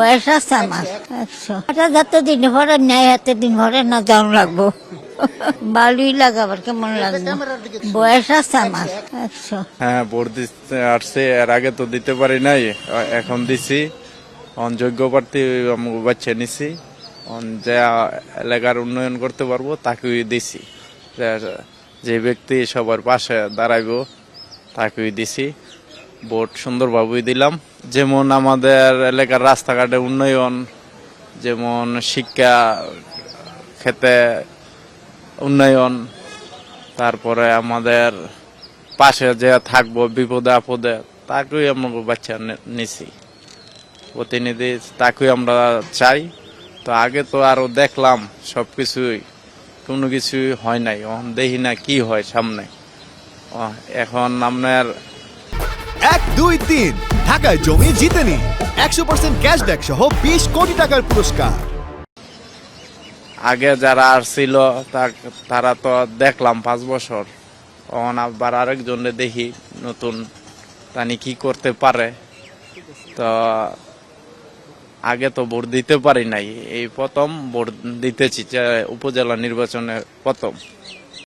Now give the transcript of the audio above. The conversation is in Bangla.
বয়স আছে আমার, একশো। যাতে দিন ভরে ন্যায় হাতে দিন ভরে না যাওয়া লাগবো ভালোই লাগে আবার কেমন লাগবে? বয়স আছে আমার হ্যাঁ ভোট দিতে আসছে, এর আগে তো দিতে পারি নাই, এখন দিছি। অন যোগ্য প্রার্থী বাচ্চা নিছি। যে এলাকার উন্নয়ন করতে পারব, তাকেই দিছি। যে ব্যক্তি সবার পাশে দাঁড়াইবো, তাকেই দিছি। ভোট সুন্দরভাবেই দিলাম। যেমন আমাদের এলাকার রাস্তাঘাটে উন্নয়ন, যেমন শিক্ষা ক্ষেত্রে উন্নয়ন, তারপরে আমাদের পাশে যে থাকব বিপদে আপদে, তাকেই আমরা বাচ্চা নিছি। প্রতিনিধি তাকেই আমরা চাই। তো আগে তো আরও দেখলাম সব কিছুই কোনো কিছুই হয় নাই। দেখি না কি হয় সামনে। এখন আপনার এক, দুই, তিন। ঢাকায় জমি জিতে নিন একশো পার্সেন্ট ক্যাশব্যাক সহ বিশ কোটি টাকার পুরস্কার। আগে যারা আসছিল তা- তারা তো দেখলাম পাঁচ বছর। এখন আবার আরেকজনে দেখি, নতুন। তানি কি করতে পারে? তো আগে তো ভোট দিতে পারি নাই। এই প্রথম ভোট দিতেছি উপজেলা নির্বাচনে প্রথম।